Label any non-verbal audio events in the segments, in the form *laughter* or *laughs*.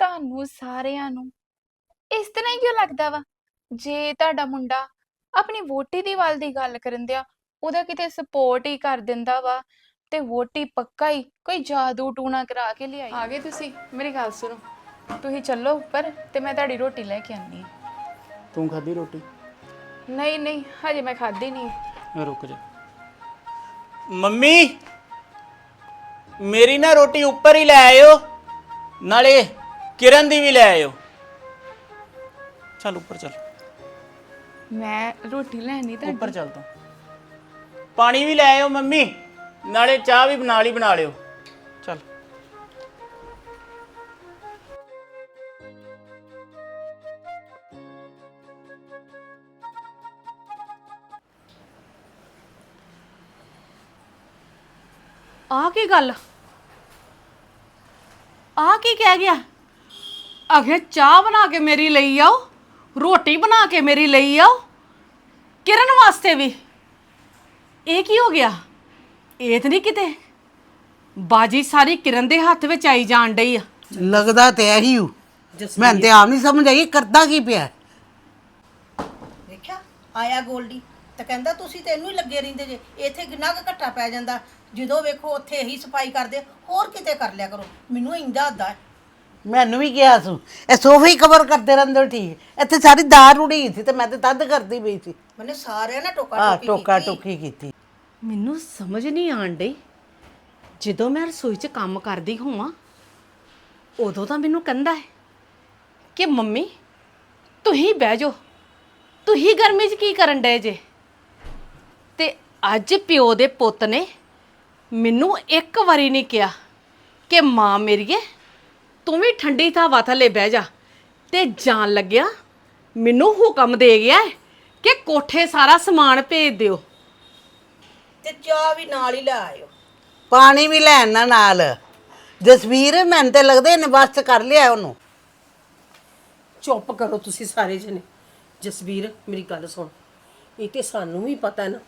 ਤੁਹਾਨੂੰ ਸਾਰਿਆਂ ਨੂੰ। ਇਸ ਤਰ੍ਹਾਂ ਹੀ ਕਿਉਂ ਲੱਗਦਾ ਵਾ? ਜੇ ਤੁਹਾਡਾ ਮੁੰਡਾ ਆਪਣੀ ਵੋਟੀ ਦੀ ਵੱਲ ਦੀ ਗੱਲ ਕਰਨ ਦਿਆ ਉਹਦਾ ਕਿਤੇ ਸਪੋਰਟ ਹੀ ਕਰ ਦਿੰਦਾ ਵਾ ਤੇ ਵੋਟੀ ਪੱਕਾ ਹੀ ਕੋਈ ਜਾਦੂ ਟੂਣਾ ਕਰਾ ਕੇ ਲਿਆਈ। ਆ ਗਏ ਤੁਸੀਂ? ਮੇਰੀ ਗੱਲ ਸੁਣੋ। ਤੁਸੀਂ ਚੱਲੋ ਉੱਪਰ ਤੇ ਮੈਂ ਤੁਹਾਡੀ ਰੋਟੀ ਲੈ ਕੇ ਆਨੀ ਤੂੰ ਖਾਧੀ ਰੋਟੀ? ਨਹੀਂ ਨਹੀਂ ਹਜੇ ਮੈਂ ਖਾਧੀ ਨਹੀਂ ਰੁਕ ਜਾ। ਮੰਮੀ! ਮੇਰੀ ਨਾ ਰੋਟੀ ਉੱਪਰ ਹੀ ਲੈ ਆਇਓ। ਨਾਲੇ ਕਿਰਨ ਦੀ ਵੀ ਲੈ ਆਇਓ। ਚੱਲ ਉੱਪਰ ਚੱਲ। ਮੈਂ ਰੋਟੀ ਲੈਣੀ ਤਾਂ ਉੱਪਰ ਚੱਲ ਤੂੰ। ਪਾਣੀ ਵੀ ਲੈ ਆਇਓ ਮੰਮੀ ਨਾਲੇ ਚਾਹ ਵੀ ਬਣਾ ਲਈ ਬਣਾ ਲਿਓ। ਚੱਲ। ਆ ਕੀ ਗੱਲ? ਆ ਕੀ ਕਹਿ ਗਿਆ? ਅਗੇ ਚਾਹ ਬਣਾ ਕੇ ਮੇਰੀ ਲਈ ਆਓ ਰੋਟੀ ਬਣਾ ਕੇ ਮੇਰੀ ਲਈ ਆਓ ਕਿਰਨ ਵਾਸਤੇ ਵੀ। ਇਹ ਕੀ ਹੋ ਗਿਆ? ਇਹ ਤਾਂ ਨਹੀਂ ਕਿਤੇ। ਬਾਜੀ ਸਾਰੀ ਕਿਰਨ ਦੇ ਹੱਥ ਵਿੱਚ ਆਈ ਜਾਣ ਡਈ ਆ। ਲੱਗਦਾ ਤੇ ਇਹੀ ਹੂ ਮੈਂ ਤੇ ਆਪ ਨਹੀਂ ਸਮਝ ਆਈ ਕਰਦਾ ਕੀ ਪਿਆ? ਵੇਖਿਆ ਆਇਆ ਗੋਲਡੀ। ਤਾਂ ਕਹਿੰਦਾ ਤੁਸੀਂ ਤੇ ਇਹਨੂੰ ਹੀ ਲੱਗੇ ਰਹਿੰਦੇ ਜੇ। ਇੱਥੇ ਕਿੰਨਾ ਕੁ ਘੱਟਾ ਪੈ ਜਾਂਦਾ। ਜਦੋਂ ਵੇਖੋ ਉੱਥੇ ਇਹੀ ਸਫ਼ਾਈ ਕਰਦੇ ਹੋਰ ਕਿਤੇ ਕਰ ਲਿਆ ਕਰੋ। ਮੈਨੂੰ ਇੰਦਾ ਹੱਦਾ ਹੈ। ਮੈਨੂੰ ਵੀ ਕਿਹਾ ਸੂ। ਇਹ ਸੋਫੇ ਹੀ ਕਵਰ ਕਰਦੇ ਰਹਿੰਦੇ ਹੋ ਠੀਕ। ਇੱਥੇ ਸਾਰੀ ਦਾਰ ਉੜੀ ਸੀ ਤੇ ਮੈਂ ਤੇ ਤਦ ਕਰਦੀ ਪਈ ਸੀ। ਮੈਨੇ ਸਾਰਿਆਂ ਨੇ ਟੋਕਾ ਆ ਟੋਕੀ ਟੋਕਾ ਕੀਤੀ। ਟੋਕੀ ਕੀਤੀ। ਮੈਨੂੰ ਸਮਝ ਨਹੀਂ ਆਣ ਡਈ। ਜਦੋਂ ਮੈਂ ਰਸੋਈ 'ਚ ਕੰਮ ਕਰਦੀ ਹੋਵਾਂ ਉਦੋਂ ਤਾਂ ਮੈਨੂੰ ਕਹਿੰਦਾ ਹੈ ਕਿ ਮੰਮੀ ਤੁਸੀਂ ਬਹਿ ਜਾਓ। ਤੁਸੀਂ ਗਰਮੀ 'ਚ ਕੀ ਕਰਨ ਡਏ ਜੇ? ਤੇ ਅੱਜ ਪਿਓ ਦੇ ਪੁੱਤ ਨੇ ਮੈਨੂੰ ਇੱਕ ਵਾਰੀ ਨਹੀਂ ਕਿਹਾ ਕਿ ਮਾਂ ਮੇਰੀਏ ਤੂੰ ਵੀ ਠੰਡੀ ਹਵਾ ਥੱਲੇ ਬਹਿ ਜਾ। ਤੇ ਜਾਣ ਲੱਗਿਆ ਮੈਨੂੰ ਹੁਕਮ ਦੇ ਗਿਆ ਹੈ ਕਿ ਕੋਠੇ ਸਾਰਾ ਸਮਾਨ ਭੇਜ ਦਿਓ। ਤੇ ਚਾਹ ਵੀ ਨਾਲ ਹੀ ਲੈ ਆਇਓ। ਪਾਣੀ ਵੀ ਲੈਣ ਨਾ ਨਾਲ। ਜਸਵੀਰ ਮੈਨੂੰ ਤੇ ਲੱਗਦਾ ਇਹਨੇ ਬਸ ਕਰ ਲਿਆ ਉਹਨੂੰ। ਚੁੱਪ ਕਰੋ ਤੁਸੀਂ ਸਾਰੇ ਜਣੇ। ਜਸਵੀਰ ਮੇਰੀ ਗੱਲ ਸੁਣ। ਇਹ ਤੇ ਸਾਨੂੰ ਵੀ ਪਤਾ ਨਾ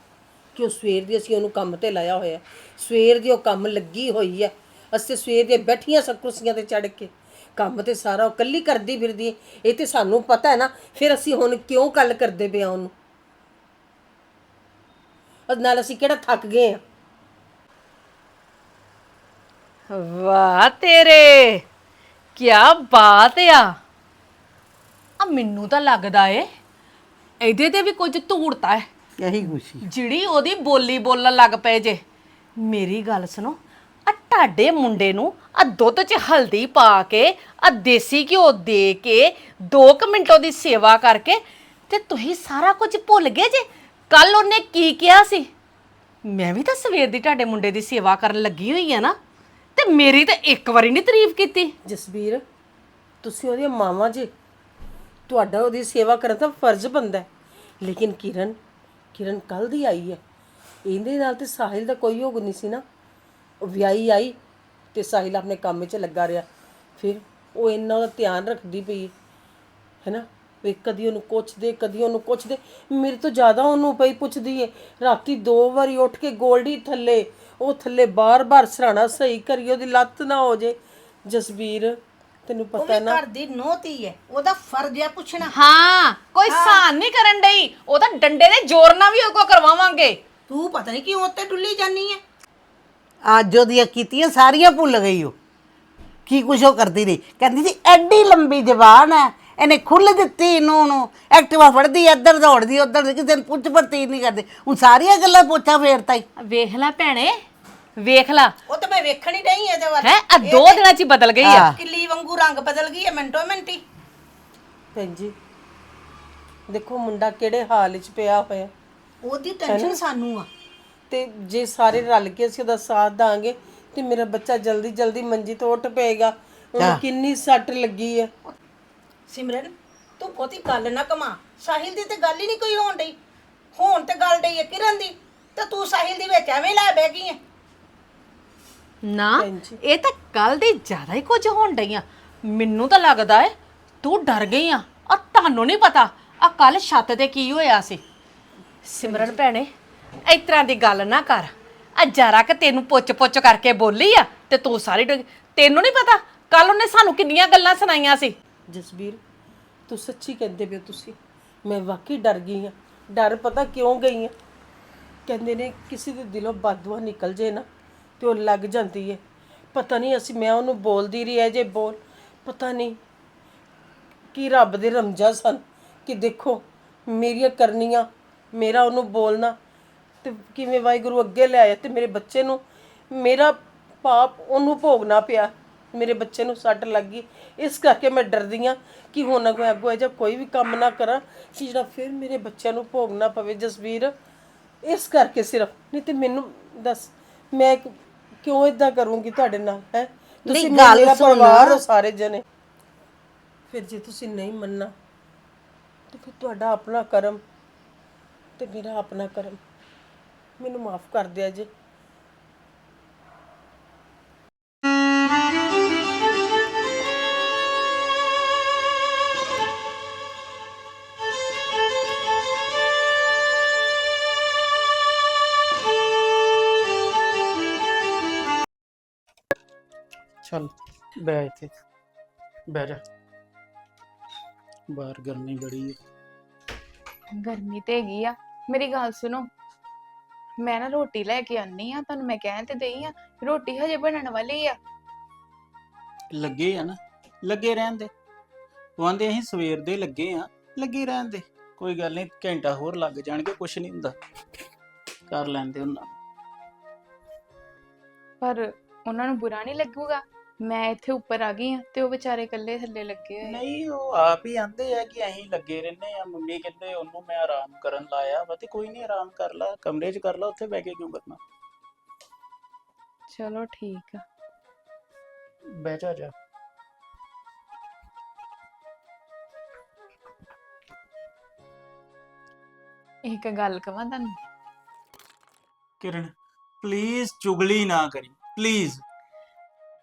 ਕਿ ਉਹ ਸਵੇਰ ਦੀ ਅਸੀਂ ਉਹਨੂੰ ਕੰਮ ਤੇ ਲਾਇਆ ਹੋਇਆ ਸਵੇਰ ਦੀ ਉਹ ਕੰਮ ਲੱਗੀ ਹੋਈ ਹੈ। ਅਸੀਂ ਸਵੇਰ ਦੀਆਂ ਬੈਠੀਆਂ ਸਭ ਕੁਰਸੀਆਂ ਤੇ ਚੜ ਕੇ। ਕੰਮ ਤੇ ਸਾਰਾ ਉਹ ਕੱਲੀ ਕਰਦੀ ਫਿਰਦੀ ਇਹ ਤੇ ਸਾਨੂੰ ਪਤਾ ਹੈ ਨਾ ਫਿਰ ਅਸੀਂ ਹੁਣ ਕਿਉਂ ਗੱਲ ਕਰਦੇ ਪਿਆ ਉਹਨੂੰ? ਔਰ ਨਾਲ ਅਸੀਂ ਕਿਹੜਾ ਥੱਕ ਗਏ ਆ? ਵਾਹ ਤੇਰੇ! ਕੀ ਬਾਤ ਆ! ਆ ਮੈਨੂੰ ਤਾਂ ਲੱਗਦਾ ਏ ਇਹਦੇ ਤੇ ਵੀ ਕੁਝ ਧੂੜਤਾ ਹੈ ਇਹੀ ਖੁਸ਼ੀ ਜਿਹੜੀ ਉਹਦੀ ਬੋਲੀ ਬੋਲਣ ਲੱਗ ਪਏ ਜੇ। ਮੇਰੀ ਗੱਲ ਸੁਣੋ ਆ ਤੁਹਾਡੇ ਮੁੰਡੇ ਨੂੰ ਆ ਦੁੱਧ 'ਚ ਹਲਦੀ ਪਾ ਕੇ, ਆ ਦੇਸੀ ਘਿਓ ਦੇ ਕੇ 2 ਮਿੰਟ ਉਹਦੀ ਸੇਵਾ ਕਰਕੇ ਤੇ ਤੁਸੀਂ ਸਾਰਾ ਕੁਝ ਭੁੱਲ ਗਏ ਜੇ? ਕੱਲ ਉਹਨੇ ਕੀ ਕਿਹਾ ਸੀ? ਮੈਂ ਵੀ ਤਾਂ ਸਵੇਰ ਦੀ ਤੁਹਾਡੇ ਮੁੰਡੇ ਦੀ ਸੇਵਾ ਕਰਨ ਲੱਗੀ ਹੋਈ ਆ ਨਾ, ਤੇ ਮੇਰੀ ਤਾਂ ਇੱਕ ਵਾਰੀ ਨਹੀਂ ਤਾਰੀਫ ਕੀਤੀ। ਜਸਬੀਰ ਤੁਸੀਂ ਉਹਦੀਆਂ ਮਾਵਾਂ ਜੀ। ਤੁਹਾਡਾ ਉਹਦੀ ਸੇਵਾ ਕਰਨ ਦਾ ਫਰਜ਼ ਬਣਦਾ ਹੈ। ਲੇਕਿਨ ਕਿਰਨ ਕਿਰਨ ਕੱਲ ਦੀ ਆਈ ਹੈ ਇਹਦੇ ਨਾਲ ਤੇ ਸਾਹਿਲ ਦਾ ਕੋਈ ਯੋਗ ਨਹੀਂ ਸੀ ਨਾ। ਉਹ ਵਿਆਹੀ ਆਈ ਤੇ ਸਾਹਿਲ ਆਪਣੇ ਕੰਮ ਵਿੱਚ ਲੱਗਾ ਰਿਹਾ। ਫਿਰ ਉਹ ਇੰਨਾ ਉਹਦਾ ਧਿਆਨ ਰੱਖਦੀ ਪਈ ਹੈਨਾ? ਵੀ ਕਦੀ ਉਹਨੂੰ ਪੁੱਛਦੇ ਕਦੀ ਉਹਨੂੰ ਪੁੱਛਦੇ। ਮੇਰੇ ਤੋਂ ਜ਼ਿਆਦਾ ਉਹਨੂੰ ਪਈ ਪੁੱਛਦੀ ਏ। ਰਾਤੀ ਦੋ ਵਾਰੀ ਉੱਠ ਕੇ ਗੋਲਡੀ ਥੱਲੇ ਉਹ ਥੱਲੇ ਬਾਰ-ਬਾਰ ਸਰਾਣਾ ਸਹੀ ਕਰੀ ਉਹਦੀ ਲੱਤ ਨਾ ਹੋ ਜੇ। ਜਸਬੀਰ ਤੈਨੂੰ ਉਹ ਪਤਾ ਵੀ ਨਾ ਘਰ ਦੀ ਨੋਤੀ ਹੈ ਉਹਦਾ ਫਰਜ਼ ਹੈ ਪੁੱਛਣਾ। ਹਾਂ ਕੋਈ ਸਾਨ ਨਹੀਂ ਕਰਨ ਡਈ। ਉਹ ਤਾਂ ਡੰਡੇ ਦੇ ਜ਼ੋਰ ਨਾਲ ਵੀ ਉਹ ਕੋ ਕਰਵਾਵਾਂਗੇ। ਤੂੰ ਪਤਾ ਨਹੀਂ ਕਿਉਂ ਉੱਤੇ ਡੁੱਲੀ ਜਾਨੀ ਹੈ ਅੱਜ ਉਹਦੀਆਂ ਕੀਤੀਆਂ ਸਾਰੀਆਂ ਭੁੱਲ ਗਈ ਉਹ। ਕੀ ਕੁਛ ਉਹ ਕਰਦੀ ਰਹੀ। ਕਹਿੰਦੀ ਸੀ ਐਡੀ ਲੰਬੀ ਜ਼ਬਾਨ ਹੈ। ਇਹਨੇ ਖੁੱਲ ਦਿੱਤੀ ਇਹਨੂੰ ਨੂੰ ਐਕਟਿਵਾ ਫੜਦੀ ਇੱਧਰ ਦੌੜਦੀ ਉੱਧਰ ਕਿਸੇ ਨੂੰ ਪੁੱਛ ਪੜਤੀ ਨਹੀਂ ਕਰਦੇ। ਹੁਣ ਸਾਰੀਆਂ ਗੱਲਾਂ ਪੁੱਛਾ ਫੇਰਤਾ ਹੀ। ਵੇਖ ਲੈ ਭੈਣੇ ਵੇਖ ਲੈ। ਉਹ ਤਾਂ ਮੈਂ ਵੇਖਣ ਹੀ ਡਈ ਇਹਦੇ ਵੱਲ। ਹੈ? ਆ ਦੋ ਦਿਨਾਂ ਚ ਹੀ ਬਦਲ ਗਈ ਆ। ਕਿੱਲੀ ਵਾਂਗੂ ਰੰਗ ਬਦਲ ਗਈ ਹੈ ਮਿੰਟੋ ਮਿੰਟੀ ਭੈਣ ਜੀ ਦੇਖੋ ਮੁੰਡਾ ਕਿਹੜੇ ਹਾਲ ਵਿੱਚ ਪਿਆ ਹੋਇਆ। ਉਹਦੀ ਟੈਨਸ਼ਨ ਸਾਨੂੰ ਆ। ਤੇ ਜੇ ਸਾਰੇ ਰਲ ਕੇ ਅਸੀਂ ਉਹਦਾ ਸਾਥ ਦਾਂਗੇ ਤੇ ਮੇਰਾ ਬੱਚਾ ਜਲਦੀ ਜਲਦੀ ਮੰਜੀ ਤੋਂ ਉੱਠ ਪਏਗਾ। ਉਹਨੂੰ ਕਿੰਨੀ ਸੱਟ ਲੱਗੀ ਹੈ ਸਿਮਰਨ ਤੂੰ ਬਹੁਤੀ ਗੱਲ ਨਾ ਕਮਾ। ਸਾਹਿਲ ਦੀ ਤੇ ਗੱਲ ਹੀ ਨਹੀਂ ਕੋਈ ਹੋਣ ਡਈ। ਹੋਣ ਤੇ ਗੱਲ ਡਈ ਹੈ ਕਿਰਨ ਦੀ। ਤੇ ਤੂੰ ਸਾਹਿਲ ਦੀ ਵਿੱਚ ਐਵੇਂ ਲੈ ਬਹਿ ਗਈ ਹੈ ਨਾ ਇਹ ਤਾਂ ਕੱਲ ਦੀ ਜ਼ਿਆਦਾ ਹੀ ਕੁਝ ਹੋਣ ਡਈਆਂ। ਮੈਨੂੰ ਤਾਂ ਲੱਗਦਾ ਏ ਤੂੰ ਡਰ ਗਈ ਆ। ਆ ਤੁਹਾਨੂੰ ਨਹੀਂ ਪਤਾ ਆ ਕੱਲ ਛੱਤ ਤੇ ਕੀ ਹੋਇਆ ਸੀ। ਸਿਮਰਨ ਭੈਣੇ ਇਸ ਤਰ੍ਹਾਂ ਦੀ ਗੱਲ ਨਾ ਕਰ। ਆ ਜਰਾ ਕਿ ਤੈਨੂੰ ਪੁੱਛ ਪੁੱਛ ਕਰਕੇ ਬੋਲੀ ਆ ਤੇ ਤੂੰ ਸਾਰੀ ਡਰ- ਤੈਨੂੰ ਨਹੀਂ ਪਤਾ? ਕੱਲ ਉਹਨੇ ਸਾਨੂੰ ਕਿੰਨੀਆਂ ਗੱਲਾਂ ਸੁਣਾਈਆਂ ਸੀ। ਜਸਬੀਰ ਤੂੰ ਸੱਚੀ ਕਹਿੰਦੇ ਪਿਓ ਤੁਸੀਂ। ਮੈਂ ਵਾਕਈ ਡਰ ਗਈ ਆ ਡਰ ਪਤਾ ਕਿਉਂ ਗਈ ਆ ਕਹਿੰਦੇ ਨੇ ਕਿਸੇ ਦੇ ਦਿਲੋਂ ਬਦਦੁਆ ਨਿਕਲ ਜੇ ਨਾ, ਤੇ ਉਹ ਲੱਗ ਜਾਂਦੀ ਹੈ। ਪਤਾ ਨਹੀਂ ਅਸੀਂ, ਮੈਂ ਉਹਨੂੰ ਬੋਲਦੀ ਰਹੀ ਐ ਜੇ ਬੋਲ। ਪਤਾ ਨਹੀਂ ਕਿ ਰੱਬ ਦੇ ਰਮਜਾ ਸਨ। ਕਿ ਦੇਖੋ, ਮੇਰੀਆਂ ਕਰਨੀਆਂ, ਮੇਰਾ ਉਹਨੂੰ ਬੋਲਣਾ ਤੇ ਕਿਵੇਂ ਵਾਹਿਗੁਰੂ ਅੱਗੇ ਲੈ ਆਇਆ ਤੇ ਮੇਰੇ ਬੱਚੇ ਨੂੰ ਮੇਰਾ ਪਾਪ ਉਹਨੂੰ ਭੋਗਣਾ ਪਿਆ ਮੇਰੇ ਬੱਚੇ ਨੂੰ ਸੱਟ ਲੱਗ ਗਈ। ਇਸ ਕਰਕੇ ਮੈਂ ਡਰਦੀ ਆ ਕਿ ਹੁਣ ਅੱਗੋਂ ਅੱਗੋਂ ਜਾਂ ਕੋਈ ਵੀ ਕੰਮ ਨਾ ਕਰਾਂ ਕਿ ਜਿਹੜਾ ਫਿਰ ਮੇਰੇ ਬੱਚਿਆਂ ਨੂੰ ਭੋਗਣਾ ਪਵੇ ਜਸਵੀਰ। ਇਸ ਕਰਕੇ ਸਿਰਫ ਨਹੀਂ ਤੇ ਮੈਨੂੰ ਦੱਸ ਮੈਂ ਕਿਉਂ ਇਦਾਂ ਕਰੂੰਗੀ ਤੁਹਾਡੇ ਨਾਲ ਹੈ? ਤੁਸੀਂ ਗੱਲ ਮੇਰਾ। ਪਰਿਵਾਰ ਹੋ ਸਾਰੇ ਜਣੇ। ਫਿਰ ਜੇ ਤੁਸੀਂ ਨਹੀਂ ਮੰਨਣਾ ਤੇ ਫਿਰ ਤੁਹਾਡਾ ਆਪਣਾ ਕਰਮ ਤੇ ਮੇਰਾ ਆਪਣਾ ਕਰਮ। ਮੈਨੂੰ ਮਾਫ ਕਰ ਦਿਆ ਜੇ। ਚੱਲ ਬਹਿ ਇੱਥੇ। ਬਹਿ ਜਾ। ਬਾਹਰ ਗਰਮੀ ਬੜੀ ਹੈ ਗਰਮੀ ਤੇ ਹੈਗੀ ਆ। ਮੇਰੀ ਗੱਲ ਸੁਣੋ ਮੈਂ ਨਾ ਰੋਟੀ ਲੈ ਕੇ ਆਨੀ ਆ ਤੁਹਾਨੂੰ ਮੈਂ ਕਹਿ ਤੇ ਦਈ ਆ ਰੋਟੀ ਹਜੇ ਬਣਨ ਵਾਲੀ ਆ। ਲੱਗੇ ਆ ਨਾ ਲੱਗੇ ਰਹਿਣ ਦੇ। ਉਹ ਆਂਦੇ ਅਸੀਂ ਸਵੇਰ ਦੇ ਲੱਗੇ ਆ ਲੱਗੇ ਰਹਿਣ ਦੇ। ਕੋਈ ਗੱਲ ਨਹੀਂ ਘੰਟਾ ਹੋਰ ਲੱਗ ਜਾਣਗੇ ਕੁਛ ਨਹੀਂ ਹੁੰਦਾ। ਕਰ ਲੈਂਦੇ ਉਹਨਾਂ ਨੂੰ। ਪਰ ਉਹਨਾਂ ਨੂੰ ਬੁਰਾ ਨਹੀਂ ਲੱਗੂਗਾ? ਮੈਂ ਇੱਥੇ ਉੱਪਰ ਆ ਗਈ ਆ ਤੇ ਉਹ ਵਿਚਾਰੇ ਇਕੱਲੇ ਥੱਲੇ ਲੱਗੇ ਹੋਏ ਆ। ਨਹੀਂ ਉਹ ਆਪ ਹੀ ਆਂਦੇ ਆ ਕਿ ਅਸੀਂ ਲੱਗੇ ਰਹਿੰਦੇ ਆ ਮੰਮੀ ਕਹਿੰਦੇ ਉਹਨੂੰ ਮੈਂ ਆਰਾਮ ਕਰਨ ਲਾਇਆ ਵਾ ਤੇ ਕੋਈ ਨਹੀਂ ਆਰਾਮ ਕਰ ਲਾ ਕਮਰੇ 'ਚ ਕਰ ਲਾ ਉੱਥੇ ਬਹਿ ਕੇ ਕਿਉਂ ਕਰਨਾ? ਚਲੋ ਠੀਕ ਆ। ਬਹਿ ਜਾ ਜਾ। ਇੱਕ ਗੱਲ ਕਵਾਂ ਤੁਹਾਨੂੰ? ਕਿਰਨ ਪਲੀਜ਼ ਚੁਗਲੀ ਨਾ ਕਰੀ ਪਲੀਜ਼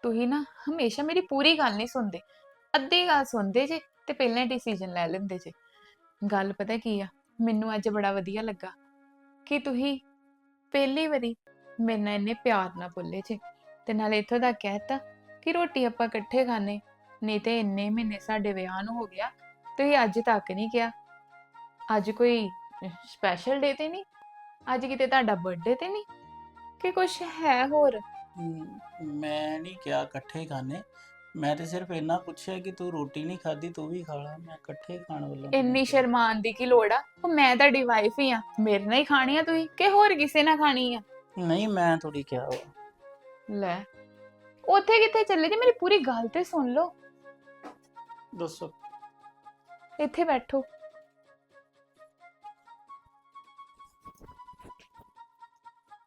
ਤੁਸੀਂ ਨਾ ਹਮੇਸ਼ਾ ਮੇਰੀ ਪੂਰੀ ਗੱਲ ਨਹੀਂ ਸੁਣਦੇ। ਅੱਧੀ ਗੱਲ ਸੁਣਦੇ ਜੇ ਤੇ ਪਹਿਲਾਂ ਡਿਸੀਜਨ ਲੈ ਲੈਂਦੇ ਜੇ। ਗੱਲ ਪਤਾ ਕੀ ਆ? ਮੈਨੂੰ ਅੱਜ ਬੜਾ ਵਧੀਆ ਲੱਗਾ ਕਿ ਤੁਸੀਂ ਪਹਿਲੀ ਵਾਰੀ ਮੇਰੇ ਨਾਲ ਇੰਨੇ ਪਿਆਰ ਨਾਲ ਬੋਲੇ ਜੇ ਤੇ ਨਾਲੇ ਇੱਥੋਂ ਦਾ ਕਹਿਤਾ ਕਿ ਰੋਟੀ ਆਪਾਂ ਇਕੱਠੇ ਖਾਣੇ ਨਹੀਂ ਤੇ ਇੰਨੇ ਮਹੀਨੇ ਸਾਡੇ ਵਿਆਹ ਨੂੰ ਹੋ ਗਿਆ, ਤੁਸੀਂ ਅੱਜ ਤੱਕ ਨਹੀਂ ਕਿਹਾ। ਅੱਜ ਕੋਈ ਸਪੈਸ਼ਲ ਡੇ ਤੇ ਨਹੀਂ? ਅੱਜ ਕਿਤੇ ਤੁਹਾਡਾ ਬਰਥਡੇ ਤੇ ਨਹੀਂ? ਕਿ ਕੁਝ ਹੈ ਹੋਰ? ਮ, ਨਹੀਂ ਕਿਹਾ ਇਕੱਠੇ ਖਾਣੇ। ਮੈਂ ਤੇ ਸਿਰਫ ਇੰਨਾ ਪੁੱਛਿਆ ਕਿ ਤੂੰ ਰੋਟੀ ਨਹੀਂ ਖਾਦੀ ਤੂੰ ਵੀ ਖਾ ਲਾ। ਮੈਂ ਇਕੱਠੇ ਖਾਣ ਵੱਲੋਂ ਇੰਨੀ ਸ਼ਰਮਾਨ ਦੀ ਕੀ ਲੋੜ ਆ? ਉਹ ਮੈਂ ਤੁਹਾਡੀ ਵਾਈਫ ਹੀ ਆ। ਮੇਰੇ ਨਾਲ ਹੀ ਖਾਣੀ ਆ ਤੁਸੀਂ? ਕਿ ਹੋਰ ਕਿਸੇ ਨਾਲ ਖਾਣੀ ਆ? ਨਹੀਂ ਮੈਂ ਥੋੜੀ ਕਿਹਾ ਵਾ। ਲੈ ਉੱਥੇ ਕਿੱਥੇ ਚੱਲੇ ਜੇ? ਮੇਰੀ ਪੂਰੀ ਗੱਲ ਤੇ ਸੁਣ ਲਓ। ਦੱਸੋ। ਇੱਥੇ ਬੈਠੋ।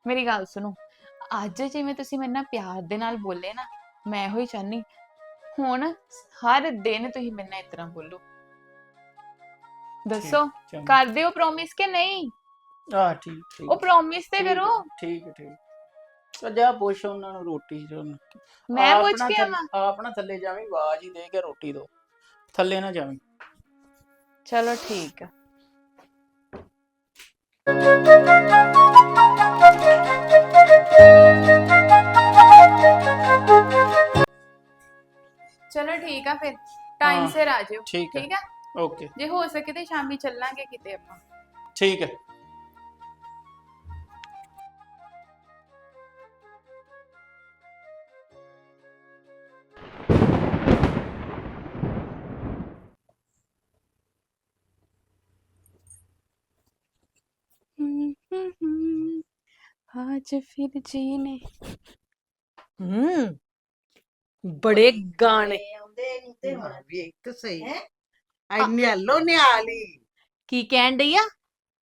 ਮੇਰੀ ਗੱਲ ਸੁਣੋ। ਅੱਜ ਜਿਵੇਂ ਤੁਸੀਂ ਮੇਰੇ ਨਾਲ ਪਿਆਰ ਦੇ ਨਾਲ ਬੋਲੇ ਨਾ ਮੈਂ ਇਹੋ ਹੀ ਚਾਹਨੀ ਹੁਣ ਹਰ ਦਿਨ ਤੁਸੀਂ ਮੇਰੇ ਨਾਲ ਇਸ ਤਰ੍ਹਾਂ ਬੋਲੋ। ਦੱਸੋ ਚੰਗਾ। ਕਰਦੇ ਹੋ ਪ੍ਰੋਮਿਸ ਕਿ ਨਹੀਂ? ਆ ਠੀਕ ਠੀਕ। ਉਹ ਪ੍ਰੋਮਿਸ ਤੇ ਠੀਕ ਕਰੋ। ਠੀਕ ਹੈ, ਠੀਕ। ਤਾਂ ਜਾ ਪੁੱਛ ਉਹਨਾਂ ਨੂੰ ਰੋਟੀ ਜੋ ਮੈਂ ਪੁੱਛ ਕੇ ਆਵਾਂ? ਆਪ ਨਾ ਥੱਲੇ ਜਾਵੀਂ ਆਵਾਜ਼ ਹੀ ਦੇ ਕੇ ਰੋਟੀ ਦੋ। ਥੱਲੇ ਨਾ ਜਾਵੀਂ। ਚਲੋ ਠੀਕ ਆ। ਚਲੋ ਠੀਕ ਆ ਫਿਰ ਟਾਈਮ ਹਾਂ, ਸਿਰ ਆ ਜਿਓ ਠੀਕ ਹੈ। ਠੀਕ ਆ ਓਕੇ ਜੇ ਹੋ ਸਕੇ ਤੇ ਸ਼ਾਮੀ ਚੱਲਾਂਗੇ ਕਿਤੇ ਆਪਾਂ ਠੀਕ ਹੈ आज फिर जीने ਹੂੰ ਬੜੇ ਗਾਣੇ ਆਉਂਦੇ ਨਹੀਂ ਤੇ ਹੁਣ ਵੇਖ ਸਹੀ ਐਨੀ ਹੱਲੋ ਨਿਆਲੀ ਕੀ ਕਹਿਣ ਡਈ ਆ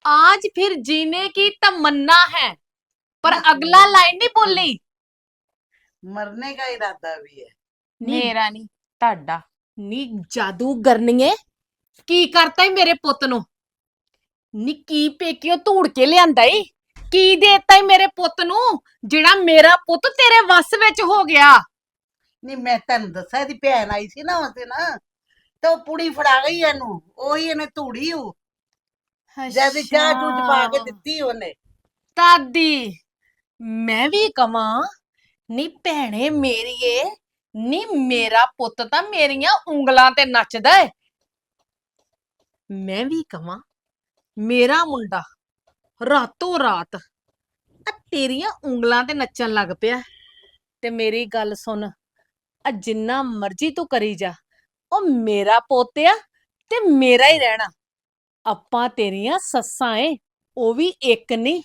आज फिर जीने की तमन्ना है पर अगला *laughs* लाइन नहीं बोलनी ਮਰਨੇ ਦਾ ਇਰਾਦਾ ਵੀ ਹੈ ਮੇਰਾ ਨਹੀਂ ਤੁਹਾਡਾ ਨੀ ਜਾਦੂ ਕਰਨੀਏ ਕੀ ਕਰਤਾ ਈ ਮੇਰੇ ਪੁੱਤ ਨੂੰ ਨੀ ਕੀ ਪੇਕਿਓ ਧੂੜ ਕੇ ਲਿਆਂਦਾ ਈ ਕੀ ਦੇਤਾ ਈ ਮੇਰੇ ਪੁੱਤ ਨੂੰ ਜਿਹੜਾ ਮੇਰਾ ਪੁੱਤ ਤੇਰੇ ਵੱਸ ਵਿੱਚ ਹੋ ਗਿਆ? ਨਹੀਂ ਮੈਂ ਤੈਨੂੰ ਦੱਸਿਆ ਇਹਦੀ ਭੈਣ ਆਈ ਸੀ ਨਾ ਉਸੇ ਨਾ ਤੇ ਉਹ ਪੁੜੀ ਫੜਾ ਗਈ ਇਹਨੂੰ ਉਹੀ ਇਹਨੇ ਧੂੜੀ ਉਹ ਜਦ ਦੀ ਚਾਹ ਚੂਹ ਚ ਪਾ ਕੇ ਦਿੱਤੀ ਉਹਨੇ। ਦਾਦੀ ਮੈਂ ਵੀ ਕਵਾਂ ਨੀ ਭੈਣੇ ਮੇਰੀਏ ਨੀ ਮੇਰਾ ਪੁੱਤ ਤਾਂ ਮੇਰੀਆਂ ਉਂਗਲਾਂ ਤੇ ਨੱਚਦਾ ਏ। ਮੈਂ ਵੀ ਕਵਾਂ ਮੇਰਾ ਮੁੰਡਾ ਰਾਤੋਂ ਰਾਤ ਆ ਤੇਰੀਆਂ ਉਂਗਲਾਂ ਤੇ ਨੱਚਣ ਲੱਗ ਪਿਆ। ਤੇ ਮੇਰੀ ਗੱਲ ਸੁਣ ਆ ਜਿੰਨਾ ਮਰਜ਼ੀ ਤੂੰ ਕਰੀ ਜਾ, ਉਹ ਮੇਰਾ ਪੋਤਿਆ ਤੇ ਮੇਰਾ ਹੀ ਰਹਿਣਾ। ਆਪਾਂ ਤੇਰੀਆਂ ਸੱਸਾਂ ਏ, ਉਹ ਵੀ ਇੱਕ ਨਹੀਂ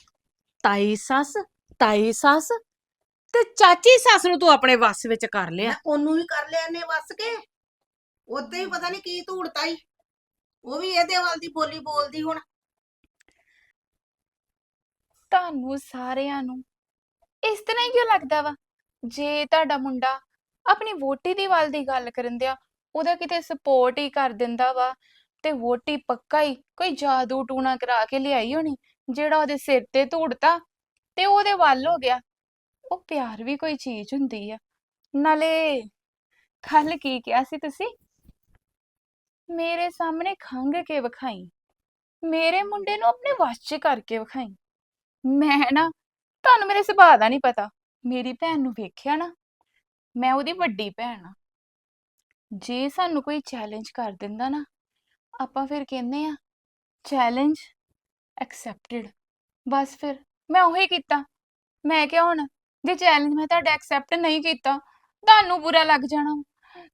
ਤਾਈ ਸੱਸ ਤਾਈ ਸੱਸ ਤੇ ਚਾਚੀ ਸੱਸ ਨੂੰ ਤੂੰ ਆਪਣੇ ਵੱਸ ਵਿੱਚ ਕਰ ਲਿਆ। ਉਹਨੂੰ ਹੀ ਕਰ ਲਿਆ ਨੇ ਵਸ ਕੇ। ਉਦਾਂ ਹੀ ਪਤਾ ਨਹੀਂ ਕੀ ਧੂੜਤਾ ਹੀ ਉਹ ਵੀ ਇਹਦੇ ਵੱਲ ਦੀ ਬੋਲੀ ਬੋਲਦੀ ਹੁਣ। ਤੁਹਾਨੂੰ ਸਾਰਿਆਂ ਨੂੰ। ਇਸ ਤਰ੍ਹਾਂ ਹੀ ਕਿਉਂ ਲੱਗਦਾ ਵਾ? ਜੇ ਤੁਹਾਡਾ ਮੁੰਡਾ ਆਪਣੀ ਵੋਟੀ ਦੀ ਵੱਲ ਦੀ ਗੱਲ ਕਰਨ ਦਿਆ, ਉਹਦਾ ਕਿਤੇ ਸਪੋਰਟ ਹੀ ਕਰ ਦਿੰਦਾ ਵਾ ਤੇ ਵੋਟੀ ਪੱਕਾ ਹੀ ਕੋਈ ਜਾਦੂ ਟੂਣਾ ਕਰਾ ਕੇ ਲਿਆਈ ਹੋਣੀ, ਜਿਹੜਾ ਉਹਦੇ ਸਿਰ ਤੇ ਧੂੜਤਾ ਤੇ ਉਹਦੇ ਵੱਲ ਹੋ ਗਿਆ। ਉਹ ਪਿਆਰ ਵੀ ਕੋਈ ਚੀਜ਼ ਹੁੰਦੀ ਆ। ਨਾਲੇ ਕੱਲ ਕੀ ਕਿਹਾ ਸੀ ਤੁਸੀਂ? ਮੇਰੇ ਸਾਹਮਣੇ ਖੰਗ ਕੇ ਵਿਖਾਈ। ਮੇਰੇ ਮੁੰਡੇ ਨੂੰ ਆਪਣੇ ਵੱਸ ਕਰਕੇ ਵਿਖਾਈ। ਮੈਂ ਨਾ, ਤੁਹਾਨੂੰ ਮੇਰੇ ਸੁਭਾਅ ਦਾ ਨਹੀਂ ਪਤਾ। ਮੇਰੀ ਭੈਣ ਨੂੰ ਵੇਖਿਆ ਨਾ, ਮੈਂ ਉਹਦੀ ਵੱਡੀ ਭੈਣ ਆ। ਜੇ ਸਾਨੂੰ ਕੋਈ ਚੈਲੰਜ ਕਰ ਦਿੰਦਾ ਨਾ, ਆਪਾਂ ਫਿਰ ਕਹਿੰਦੇ ਆ ਚੈਲੰਜ ਐਕਸੈਪਟਡ ਬਸ ਫਿਰ, ਮੈਂ ਉਹੀ ਕੀਤਾ। ਮੈਂ ਕਿਹਾ ਹੁਣ, ਜੇ ਚੈਲੰਜ ਮੈਂ ਤੁਹਾਡਾ ਐਕਸੈਪਟ ਨਹੀਂ ਕੀਤਾ, ਤੁਹਾਨੂੰ ਬੁਰਾ ਲੱਗ ਜਾਣਾ।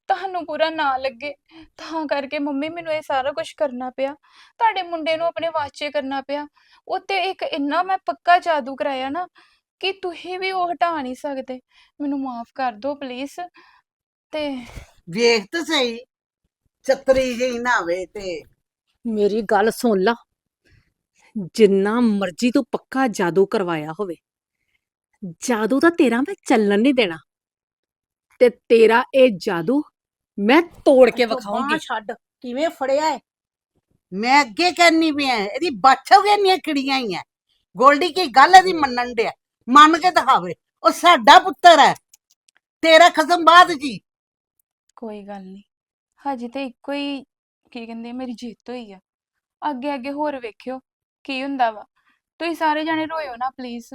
ਤੁਹਾਨੂੰ ਬੁਰਾ ਨਾ ਲੱਗੇ। ਤਾਂ ਕਰਕੇ ਮੰਮੀ ਮੈਨੂੰ ਇਹ ਸਾਰਾ ਕੁਝ ਕਰਨਾ ਪਿਆ। ਤੁਹਾਡੇ ਮੁੰਡੇ ਨੂੰ ਆਪਣੇ ਵਾਚੇ ਕਰਨਾ ਪਿਆ। ਉੱਤੇ ਇੱਕ ਇੰਨਾ ਮੈਂ ਪੱਕਾ ਜਾਦੂ ਕਰਾਇਆ ਨਾ ਕਿ ਤੁਸੀਂ ਵੀ ਉਹ ਹਟਾ ਨਹੀਂ ਸਕਦੇ। ਮੈਨੂੰ ਮਾਫ ਕਰ ਦਿਓ ਪਲੀਜ਼। ਤੇ ਵੇਖ ਤਾਂ ਸਹੀ। ਛਤਰੀ ਜਿਹੀ ਨਾ ਹੋਵੇ ਤੇ। ਮੇਰੀ ਗੱਲ ਸੁਣ ਲਾ। ਜਿੰਨਾ ਮਰਜ਼ੀ ਤੂੰ ਪੱਕਾ ਜਾਦੂ ਕਰਵਾਇਆ ਹੋਵੇ। ਜਾਦੂ ਤਾਂ ਤੇਰਾ ਮੈਂ ਚੱਲਣ ਨਹੀਂ ਦੇਣਾ। ਤੇ ਤੇਰਾ ਇਹ ਜਾਦੂ ਮੈਂ ਤੋੜ ਕੇ ਵਿਖਾਉਂਗੀ। ਛੱਡ। ਕਿਵੇਂ ਫੜਿਆ ਏ? ਮੈਂ ਅੱਗੇ ਕਰਨੀ ਪਿਆ ਇਹਦੀ ਬਾਛੋਗੇ ਨਹੀਂ ਕਿੜੀਆਂ ਹੀ ਐ ਗੋਲਡੀ ਕੀ ਗੱਲ ਇਹਦੀ ਮੰਨਣ ਡਿਆ? ਮੰਨ ਕੇ ਦਿਖਾਵੇ ਉਹ ਸਾਡਾ ਪੁੱਤਰ ਹੈ। ਤੇਰਾ ਖਸਮ ਬਾਦ ਜੀ। ਕੋਈ ਗੱਲ ਨਹੀਂ। ਹਜੇ ਤੇ ਇੱਕੋ ਹੀ ਕੀ ਕਹਿੰਦੇ ਮੇਰੀ ਜਿੱਤ ਹੋਈ ਆ। ਅੱਗੇ ਅੱਗੇ ਹੋਰ ਵੇਖਿਓ ਕੀ ਹੁੰਦਾ ਵਾ। ਤੁਸੀਂ ਸਾਰੇ ਜਾਣੇ ਰੋਇਓ ਨਾ ਪਲੀਜ਼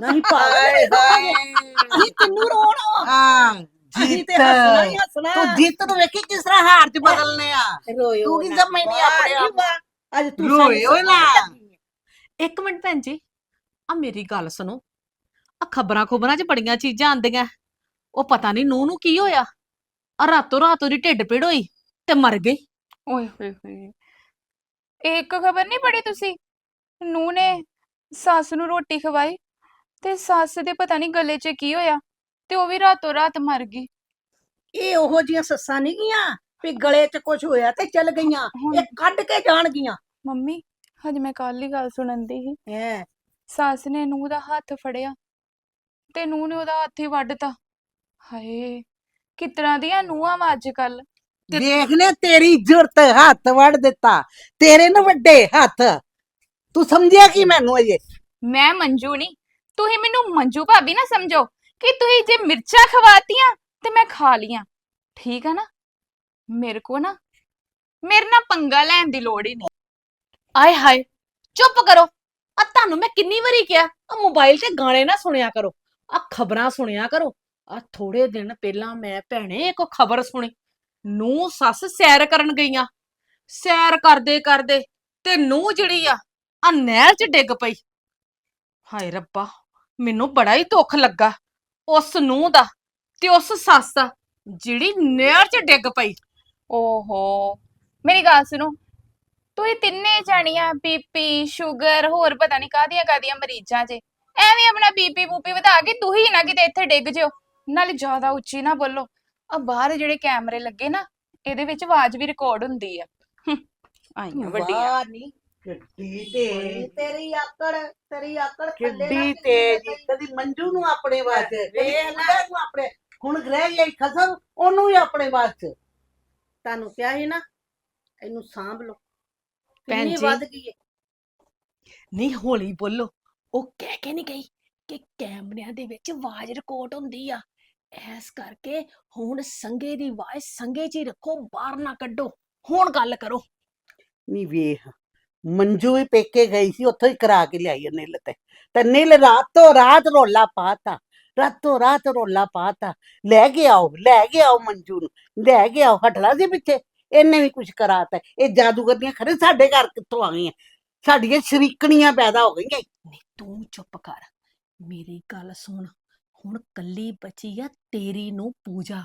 ਨਹੀਂ ਹਾਏ ਹਾਏ ਅਸੀਂ ਤੈਨੂੰ ਰੋਣਾ। ਹਾਂ। ਅਸੀਂ ਜਿੱਤ। ਤੇ ਹੱਸਣਾ ਹੀ ਹੱਸਣਾ। ਤੂੰ ਜਿੱਤ ਨੂੰ ਵੇਖੀ ਕਿਸ ਤਰ੍ਹਾਂ ਹਾਰ ਚ ਬਦਲਨੇ ਆ। ਰੋਇਓ ਤੂੰ ਕੀ ਨਾ। ਸਮਝਦੀ ਆ ਆਪਣੇ ਵਾਹ ਆਪ ਜੀ ਵਾਹ। ਅੱਜ ਤੂੰ ਰੋਇਓ ਸਾਨੂੰ ਨਾ। ਸਮਝ ਇੱਕ ਮਿੰਟ ਭੈਣ ਜੀ ਆ ਮੇਰੀ ਗੱਲ ਸੁਣੋ। ਆ ਖਬਰਾਂ ਖਬਰਾਂ 'ਚ ਬੜੀਆਂ ਚੀਜ਼ਾਂ ਆਂਦੀਆਂ ਉਹ ਪਤਾ ਨਹੀਂ ਨੂੰਹ ਨੂੰ ਕੀ ਹੋਇਆ। ਆ ਰਾਤੋਂ ਰਾਤ ਉਹਦੀ ਢਿੱਡ ਪੀੜ ਹੋਈ ਤੇ ਮਰ ਗਈ। ਓਏ ਹੋਏ ਹੋਏ। ਇੱਕ ਖਬਰ ਨਹੀਂ ਪੜੀ ਤੁਸੀਂ? ਨੂੰ ਨੇ ਸੱਸ ਨੂੰ ਰੋਟੀ ਖਵਾਈ ਤੇ ਸੱਸ ਦੇ ਪਤਾ ਨਹੀਂ ਗਲੇ 'ਚ ਕੀ ਹੋਇਆ। ਤੇ ਉਹ ਵੀ ਰਾਤੋਂ ਰਾਤ ਮਰ ਗਈ। ਇਹ ਉਹੋ ਜੀਆਂ ਸੱਸਾਂ ਨਹੀਂ ਗੀਆਂ ਵੀ ਗਲੇ 'ਚ ਕੁਝ ਹੋਇਆ ਤੇ ਚੱਲ ਗਈਆਂ ਇਹ ਕੱਢ ਕੇ ਜਾਣਗੀਆਂ ਮੰਮੀ ਹਜੇ ਮੈਂ ਕੱਲ ਹੀ ਗੱਲ ਸੁਣਨ ਦੀ ਸੀ। ਹੈ। ਸੱਸ ਨੇ ਨੂੰਹ ਦਾ ਹੱਥ ਫੜਿਆ ਤੇ ਨੂੰਹ ਨੇ ਉਹਦਾ ਹੱਥ ਹੀ ਵੱਢਤਾ। ਹਾਏ ਕਿਤਨਾ ਦੀਆਂ ਨੂੰਹਾਂ ਵਾ ਅੱਜ ਕੱਲ ਦੇਖਨੇ ਤੇਰੀ ਜ਼ੁਰਤ ਹੱਥ ਵੜ ਦਿੱਤਾ। ਤੇਰੇ ਨੂੰ ਵੱਡੇ ਹੱਥ। ਤੂੰ ਸਮਝਿਆ ਕੀ ਮੈਨੂੰ ਅਜੇ ਮੈਂ ਮੰਜੂ ਨਹੀਂ ਤੁਸੀਂ ਮੈਨੂੰ ਮੰਜੂ ਭਾਬੀ ਨਾ ਸਮਝੋ। ਕਿ ਤੁਸੀਂ ਜੇ ਮਿਰਚਾਂ ਖਵਾਤੀਆਂ ਤੇ ਮੈਂ ਖਾ ਲੀਆਂ ਠੀਕ ਆ ਨਾ? ਮੇਰੇ ਕੋ ਨਾ, ਮੇਰੇ ਨਾਲ ਪੰਗਾ ਲੈਣ ਦੀ ਲੋੜ ਹੀ ਨਹੀਂ। ਆਏ ਹਾਏ, ਚੁੱਪ ਕਰੋ। ਆ ਤੁਹਾਨੂੰ ਮੈਂ ਕਿੰਨੀ ਵਾਰੀ ਕਿਹਾ ਆ ਮੋਬਾਈਲ ਤੇ ਗਾਣੇ ਨਾ ਸੁਣਿਆ ਕਰੋ। ਆ ਖਬਰਾਂ ਸੁਣਿਆ ਕਰੋ। ਆ ਥੋੜੇ ਦਿਨ ਪਹਿਲਾਂ ਮੈਂ ਭੈਣੇ ਇੱਕ ਖਬਰ ਸੁਣੀ। ਨੂੰ ਸੱਸ ਸੈਰ ਕਰਨ ਗਈਆਂ। ਸੈਰ ਕਰਦੇ ਕਰਦੇ ਤੇ ਨੂੰ ਜਿਹੜੀ ਆ ਆ ਨਹਿਰ 'ਚ ਡਿੱਗ ਪਈ। ਹਾਏ ਰੱਬਾ, ਮੈਨੂੰ ਬੜਾ ਹੀ ਦੁੱਖ ਲੱਗਾ। ਉਸ ਨੂੰ ਦਾ ਤੇ ਉਸ ਸੱਸ ਦਾ ਜਿਹੜੀ ਨਹਿਰ 'ਚ ਡਿੱਗ ਪਈ। ਓਹੋ ਮੇਰੀ ਗੱਲ ਸੁਣੋ ਤੁਸੀਂ ਤਿੰਨੇ ਜਾਣੀਆਂ ਬੀਪੀ ਸ਼ੂਗਰ ਹੋਰ ਪਤਾ ਨਹੀਂ ਕਾਹਦੀਆਂ ਕਾਹਦੀਆਂ ਮਰੀਜ਼ਾਂ 'ਚ ਐਵੇਂ ਆਪਣਾ ਬੀਪੀ ਬੂਪੀ ਵਧਾ ਕੇ ਤੁਸੀਂ ਨਾ ਕਿਤੇ ਇੱਥੇ ਡਿੱਗ ਜਿਓ। ਨਾਲੇ ਜ਼ਿਆਦਾ ਉੱਚੀ ਨਾ ਬੋਲੋ। ਆ ਬਾਹਰ ਜਿਹੜੇ ਕੈਮਰੇ ਲੱਗੇ ਨਾ ਇਹਦੇ ਵਿੱਚ ਆਵਾਜ਼ ਵੀ ਰਿਕਾਰਡ ਹੁੰਦੀ ਆ। ਆਈਆਂ ਵੱਡੀਆਂ। ਨਹੀਂ ਕਿੱਡੀ ਤੇ ਤੇਰੀ ਆਕੜ ਤੇਰੀ ਆਕੜ ਥੱਲੇ ਕਿੱਡੀ ਤੇਜ਼। ਕਦੀ ਮੰਜੂ ਨੂੰ ਆਪਣੇ ਵਾਸਤੇ ਵੇਖ ਲੈ। ਨੂੰ ਆਪਣੇ ਹੁਣ ਰਹਿ ਗਈ ਖਸਮ ਉਹਨੂੰ ਵੀ ਆਪਣੇ ਵਾਸਤੇ। ਤੁਹਾਨੂੰ ਕਿਹਾ ਸੀ ਨਾ ਇਹਨੂੰ ਸਾਂਭ ਲਓ। ਭੈਣ ਕਿੰਨੀ ਜੀ। ਵੱਧ ਗਈ ਹੈ ਨਹੀਂ ਹੌਲੀ ਬੋਲੋ। ਉਹ ਕਹਿ ਕੇ ਨਹੀਂ ਗਈ ਕਿ ਕੈਮਰਿਆਂ ਦੇ ਵਿੱਚ ਆਵਾਜ਼ ਰਿਕਾਰਡ ਹੁੰਦੀ ਆ। ਐਸ ਕਰਕੇ ਹੁਣ ਸੰਗੇ ਦੀ ਆਵਾਜ਼ ਸੰਗੇ 'ਚ ਹੀ ਰੱਖੋ ਬਾਹਰ ਨਾ ਕੱਢੋ। ਹੁਣ ਗੱਲ ਕਰੋ। ਨਹੀਂ ਵੇਖ। ਮੰਜੂ ਵੀ ਪੇਕੇ ਗਈ ਸੀ, ਉੱਥੋਂ ਹੀ ਕਰਾ ਕੇ ਲਿਆਈ ਉਹ ਨਿੱਲ ਤੇ। ਤੇ ਰਾਤੋਂ ਰਾਤ ਰੋਲਾ ਪਾਤਾ, ਰਾਤੋਂ ਰਾਤ ਰੋਲਾ ਪਾਤਾ। ਲੈ ਕੇ ਆਓ, ਲੈ ਕੇ ਆਓ ਮੰਜੂ ਨੂੰ, ਲੈ ਕੇ ਆਓ, ਹਟਲਾ ਸੀ ਪਿੱਛੇ। ਇਹਨੇ ਵੀ ਕੁਝ ਕਰਾਤਾ। ਇਹ ਜਾਦੂਗਰਨੀਆਂ ਖਰੇ ਸਾਡੇ ਘਰ ਕਿੱਥੋਂ ਆ ਗਈਆਂ? ਸਾਡੀਆਂ ਸ਼ਰੀਕਣੀਆਂ ਪੈਦਾ ਹੋ ਗਈਆਂ। ਨਹੀਂ, ਤੂੰ ਚੁੱਪ ਕਰ। ਮੇਰੀ ਗੱਲ ਸੁਣ। ਹੁਣ ਕੱਲੀ ਬਚੀ ਆ, ਤੇਰੀ ਨੂੰ ਪੂਜਾ।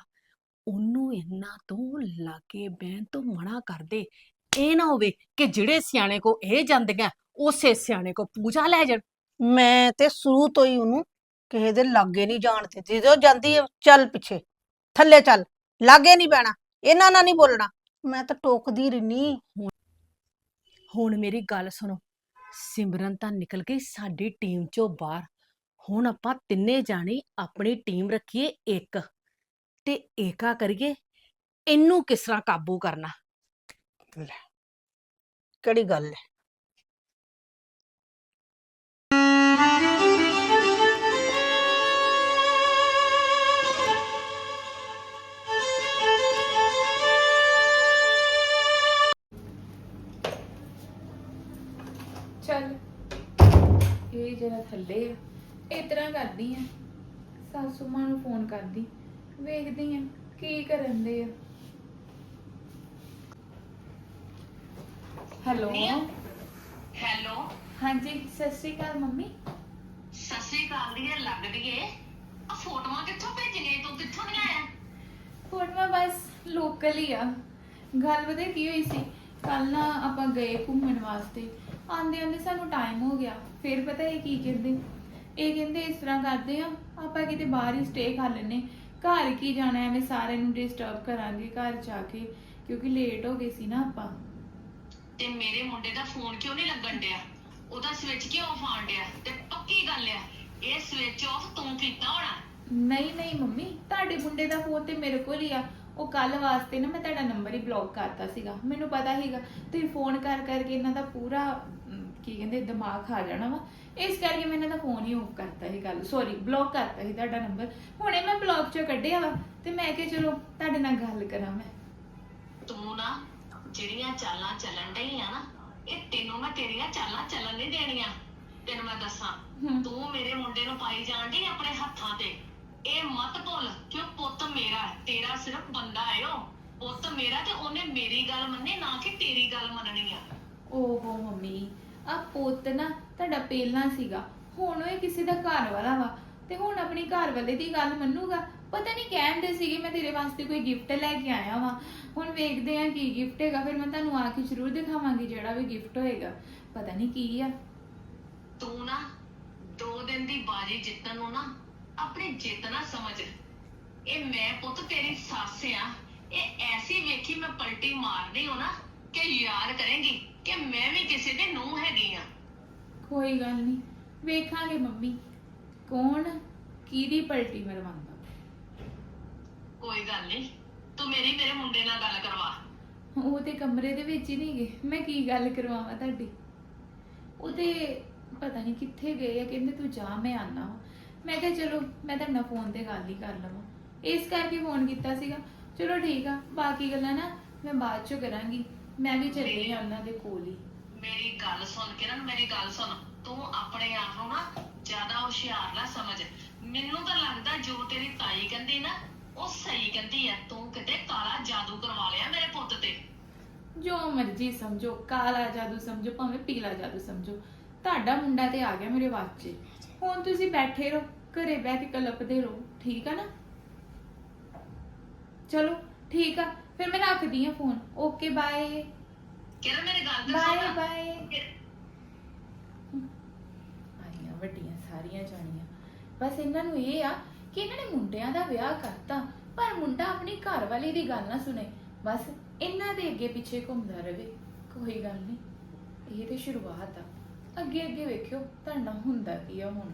ਉਹਨੂੰ ਇਹਨਾਂ ਤੋਂ ਲਾਗੇ ਬਹਿਣ ਤੋਂ ਮਨਾ ਕਰ ਦੇ। ਇਹ ਨਾ ਹੋਵੇ ਕਿ ਜਿਹੜੇ ਸਿਆਣੇ ਕੋ ਇਹ ਜਾਂਦੀਆਂ ਉਸੇ ਸਿਆਣੇ ਕੋ ਪੂਜਾ ਲੈ ਜਾਣ। ਮੈਂ ਤੇ ਸ਼ੁਰੂ ਤੋਂ ਹੀ ਉਹਨੂੰ ਕਿਸੇ ਦੇ ਲਾਗੇ ਨਹੀਂ ਜਾਣਦੇ ਜਦੋਂ ਜਾਂਦੀ ਹੈ ਚੱਲ ਪਿੱਛੇ ਥੱਲੇ ਚੱਲ ਲਾਗੇ ਨਹੀਂ ਬਹਿਣਾ ਇਹਨਾਂ ਨਾਲ ਨਹੀਂ ਬੋਲਣਾ। ਮੈਂ ਤਾਂ ਟੋਕਦੀ ਰਹਿਨੀ ਹੁਣ ਮੇਰੀ ਗੱਲ ਸੁਣੋ ਸਿਮਰਨ ਤਾਂ ਨਿਕਲ ਗਈ ਸਾਡੀ ਟੀਮ ਚੋਂ ਬਾਹਰ। ਹੁਣ ਆਪਾਂ ਤਿੰਨੇ ਜਾਣੇ ਆਪਣੀ ਟੀਮ ਰੱਖੀਏ ਇੱਕ। ਤੇ ਏਕਾ ਕਰੀਏ ਇਹਨੂੰ ਕਿਸ ਤਰ੍ਹਾਂ ਕਾਬੂ ਕਰਨਾ? ਕਿਹੜੀ ਗੱਲ ਹੈ ਚੱਲ, ਇਹ ਜਿਹੜਾ ਥੱਲੇ ਆ ਇਸ ਤਰ੍ਹਾਂ ਕਰਦੀ ਆ। ਸਾਸੂ ਮਾਂ ਨੂੰ ਫੋਨ ਕਰਦੀ, ਵੇਖਦੀ ਆ, ਕੀ ਕਰਨ ਦੇ ਆ। ਹੈਲੋ। ਹੈਲੋ। ਹਾਂਜੀ ਸਤਿ ਸ਼੍ਰੀ ਅਕਾਲ ਮੰਮੀ। ਸਤਿ ਸ੍ਰੀ ਅਕਾਲ ਦੀ ਇਹ ਲੱਗਦੀ ਏ। ਆ ਫੋਟੋਆਂ ਕਿੱਥੋਂ ਭੇਜੀਆਂ ਤੂੰ ਕਿੱਥੋਂ ਨਹੀਂ ਆਇਆ? ਫੋਟੋਆਂ ਬਸ ਲੋਕਲ ਹੀ ਆ। ਗੱਲ ਪਤਾ ਕੀ ਹੋਈ ਸੀ? ਕੱਲ ਨਾ ਆਪਾਂ ਗਏ ਘੁੰਮਣ ਵਾਸਤੇ। ਆਂਦੇ ਆਂਦੇ ਸਾਨੂੰ ਟਾਈਮ ਹੋ ਗਿਆ। ਫਿਰ ਪਤਾ ਇਹ ਕੀ ਕਹਿੰਦੇ? ਇਹ ਕਹਿੰਦੇ ਇਸ ਤਰ੍ਹਾਂ ਕਰਦੇ ਆ ਆਪਾਂ ਕਿਤੇ ਬਾਹਰ ਹੀ ਸਟੇ ਕਰ ਲੈਨੇ ਘਰ ਕੀ ਜਾਣਾ ਐਵੇਂ ਸਾਰਿਆਂ ਨੂੰ ਡਿਸਟਰਬ ਕਰਾਂਗੇ ਘਰ ਜਾ ਕੇ। ਕਿਉਂਕਿ ਲੇਟ ਹੋ ਗਏ ਸੀ ਨਾ ਆਪਾਂ। ਤੇ ਮੇਰੇ ਮੁੰਡੇ ਦਾ ਫੋਨ ਕਿਉਂ ਨਹੀਂ ਲੱਗਣ ਡਿਆ? ਉਹਦਾ ਸਵਿਚ ਕਿਉਂ ਆਫ ਆਣ ਡਿਆ? ਤੇ ਪੱਕੀ ਗੱਲ ਆ ਇਹ ਸਵਿਚ ਆਫ ਤੂੰ ਕੀਤਾ ਹੋਣਾ? ਨਹੀਂ ਨਹੀਂ ਮੰਮੀ ਤੁਹਾਡੇ ਮੁੰਡੇ ਦਾ ਫੋਨ ਤੇ ਮੇਰੇ ਕੋਲ ਹੀ ਆ। ਉਹ ਕੱਲ ਵਾਸਤੇ ਨਾ ਮੈਂ ਤੁਹਾਡਾ ਨੰਬਰ ਹੀ ਬਲੌਕ ਕਰਤਾ ਸੀਗਾ। ਮੈਨੂੰ ਪਤਾ ਸੀਗਾ ਤੁਸੀਂ ਫੋਨ ਕਰ ਕਰਕੇ ਇਹਨਾਂ ਦਾ ਪੂਰਾ ਅਮ, ਕੀ ਕਹਿੰਦੇ ਦਿਮਾਗ ਖਾ ਜਾਣਾ ਵਾ। ਇਸ ਕਰਕੇ ਮੈਂ ਇਹਨਾਂ ਦਾ ਫੋਨ ਹੀ ਆਫ ਕਰਤਾ ਸੀ ਕੱਲ ਸੌਰੀ ਬਲੌਕ ਕਰਤਾ ਸੀ ਤੁਹਾਡਾ ਨੰਬਰ ਹੁਣੇ ਮੈਂ ਬਲੌਕ ਚੋਂ ਕੱਢਿਆ ਵਾ ਤੇ ਮੈਂ ਕਿਹਾ ਚਲੋ ਤੁਹਾਡੇ ਨਾਲ ਗੱਲ ਕਰਾਂ ਮੈਂ। ਤੂੰ ਨਾ ਜਿਹੜੀਆਂ ਚਾਲਾਂ ਚੱਲਣ ਡਈਆਂ ਨਾ ਇਹ ਤੈਨੂੰ ਮੈਂ ਤੇਰੀਆਂ ਚਾਲਾਂ ਚੱਲਣ ਨਹੀਂ ਦੇਣੀਆਂ। ਤੈਨੂੰ ਮੈਂ ਦੱਸਾਂ ਹਮ। ਤੂੰ ਮੇਰੇ ਮੁੰਡੇ ਨੂੰ ਪਾਈ ਜਾਣ ਡਈ ਆਪਣੇ ਹੱਥਾਂ ਤੇ। ਇਹ ਮਤ ਭੁੱਲ ਕਿ ਉਹ ਪੁੱਤ ਮੇਰਾ ਹੈ, ਤੇਰਾ ਸਿਰਫ ਬੰਦਾ ਹੈ ਉਹ। ਪੁੱਤ ਮੇਰਾ ਤੇ ਉਹਨੇ ਮੇਰੀ ਗੱਲ ਮੰਨੀ ਨਾ ਕਿ ਤੇਰੀ ਗੱਲ ਮੰਨਣੀ ਆ। ਓਹੋ ਮੰਮੀ ਆ ਪੁੱਤ ਨਾ ਤੁਹਾਡਾ ਪਹਿਲਾਂ ਸੀਗਾ ਹੁਣ ਉਹ ਕਿਸੇ ਦਾ ਘਰ ਵਾਲਾ ਵਾ ਤੇ ਹੁਣ ਆਪਣੀ ਘਰ ਵਾਲੇ ਦੀ ਗੱਲ ਮੰਨੂਗਾ ਪਤਾ ਨਹੀਂ ਕਹਿੰਦੇ ਸੀਗੇ ਮੈਂ ਤੇਰੇ ਵਾਸਤੇ ਕੋਈ ਗਿਫਟ ਲੈ ਕੇ ਆਇਆ ਵਾਂ। ਹੁਣ ਵੇਖਦੇ ਆ ਕੀ ਗਿਫਟ ਹੈਗਾ ਫਿਰ ਮੈਂ ਤੁਹਾਨੂੰ ਆ ਕੇ ਜ਼ਰੂਰ ਦਿਖਾਵਾਂਗੀ ਜਿਹੜਾ ਵੀ ਗਿਫਟ ਹੋਏਗਾ। ਪਤਾ ਨਹੀਂ ਕੀ ਆ। ਤੂੰ ਨਾ ਦੋ ਦਿਨ ਦੀ ਬਾਜੀ ਜਿੱਤਣ ਨੂੰ ਨਾ ਆਪਣੀ ਜਿੱਤ ਨਾ ਸਮਝ। ਇਹ ਮੈਂ ਪੁੱਤ ਤੇਰੀ ਸੱਸ ਆ। ਇਹ ਐਸੀ ਵੇਖੀ ਮੈਂ ਪਲਟੀ ਮਾਰਦੀ ਹਾਂ ਨਾ ਕਿ ਯਾਦ ਕਰੇਂਗੀ ਕਿ ਮੈਂ ਵੀ ਕਿਸੇ ਦੀ ਨੂੰਹ ਹੈਗੀ ਆ। ਕੋਈ ਗੱਲ ਨਹੀਂ ਵੇਖਾਂਗੇ ਮੰਮੀ। ਕੌਣ ਕਿਹਦੀ ਪਲਟੀ ਮਰਵਾਉਂਦਾ? ਕੋਈ ਗੱਲ ਨਹੀਂ ਤੂੰ ਮੇਰੀ ਮੇਰੇ ਮੁੰਡੇ ਨਾਲ ਗੱਲ ਕਰਵਾ। ਉਹ ਤੇ ਕਮਰੇ ਦੇ ਵਿੱਚ ਹੀ ਨਹੀਂ ਗਏ ਮੈਂ ਕੀ ਗੱਲ ਕਰਵਾਵਾਂ ਤੁਹਾਡੀ? ਉਹ ਤੇ ਪਤਾ ਨਹੀਂ ਕਿੱਥੇ ਗਏ ਆ ਕਹਿੰਦੇ ਤੂੰ ਜਾ ਮੈਂ ਆਨਾ ਵਾਂ। ਮੈਂ ਕਿਹਾ ਚਲੋ ਮੈਂ ਤੁਹਾਡੇ ਨਾਲ ਫੋਨ ਤੇ ਗੱਲ ਹੀ ਕਰ ਲਵਾਂ। ਇਸ ਕਰਕੇ ਫੋਨ ਕੀਤਾ ਸੀਗਾ। ਚਲੋ ਠੀਕ ਆ ਬਾਕੀ ਗੱਲਾਂ ਨਾ ਮੈਂ ਬਾਅਦ ਚ ਕਰਾਂਗੀ। ਮੈਂ ਵੀ ਚੱਲੀ ਆ ਉਹਨਾਂ ਦੇ ਕੋਲ ਹੀ। ਮੇਰੀ ਗੱਲ ਸੁਣ ਕੇ ਨਾ ਮੇਰੀ ਗੱਲ ਸੁਣ। ਤੂੰ ਆਪਣੇ ਆਪ ਨੂੰ ਨਾ ਜ਼ਿਆਦਾ ਹੁਸ਼ਿਆਰ ਨਾ ਸਮਝ। ਮੈਨੂੰ ਤਾਂ ਲੱਗਦਾ ਜੋ ਤੇਰੀ ਤਾਈ ਕਹਿੰਦੀ ਨਾ ਉਹ ਸਹੀ ਕਹਿੰਦੀ ਆ ਤੂੰ ਕਿਤੇ ਕਾਲਾ ਜਾਦੂ ਕਰਵਾ ਲਿਆ ਮੇਰੇ ਪੁੱਤ ਤੇ। ਜੋ ਮਰਜ਼ੀ ਸਮਝੋ ਕਾਲਾ ਜਾਦੂ ਸਮਝੋ ਭਾਵੇਂ ਪੀਲਾ ਜਾਦੂ ਸਮਝੋ। ਤੁਹਾਡਾ ਮੁੰਡਾ ਤੇ ਆ ਗਿਆ ਮੇਰੇ ਵਾਸਤੇ। ਹੁਣ ਤੁਸੀਂ ਬੈਠੇ ਰਹੋ ਘਰੇ ਬਹਿ ਕੇ ਕਲਪਦੇ ਰਹੋ ਠੀਕ ਆ ਨਾ? ਚਲੋ ਠੀਕ ਆ ਫਿਰ ਮੈਂ ਰੱਖਦੀ ਆ ਫੋਨ। Okay bye. ਕਿਰਨ ਮੇਰੀ ਗੱਲ ਤੇ ਬਾਏ ਸੁਣ। ਬਾਏ। ਆਈਆਂ ਵੱਡੀਆਂ ਸਾਰੀਆਂ ਜਾਣੀਆਂ। ਬਸ ਇਹਨਾਂ ਨੂੰ ਇਹ ਆ ਕਿ ਇਹਨਾਂ ਨੇ ਮੁੰਡਿਆਂ ਦਾ ਵਿਆਹ ਕਰਤਾ, ਪਰ ਮੁੰਡਾ ਆਪਣੀ ਘਰ ਵਾਲੀ ਦੀ ਗੱਲ ਨਾ ਸੁਣੇ। ਬਸ ਇਹਨਾਂ ਦੇ ਅੱਗੇ ਪਿੱਛੇ ਘੁੰਮਦਾ ਰਵੇ ਕੋਈ ਗੱਲ ਨਹੀਂ ਇਹ ਤੇ ਸ਼ੁਰੂਆਤ ਆ। ਅੱਗੇ ਅੱਗੇ ਵੇਖਿਓ, ਤੁਹਾਡਾ ਹੁੰਦਾ ਕੀ ਆ ਹੁਣ?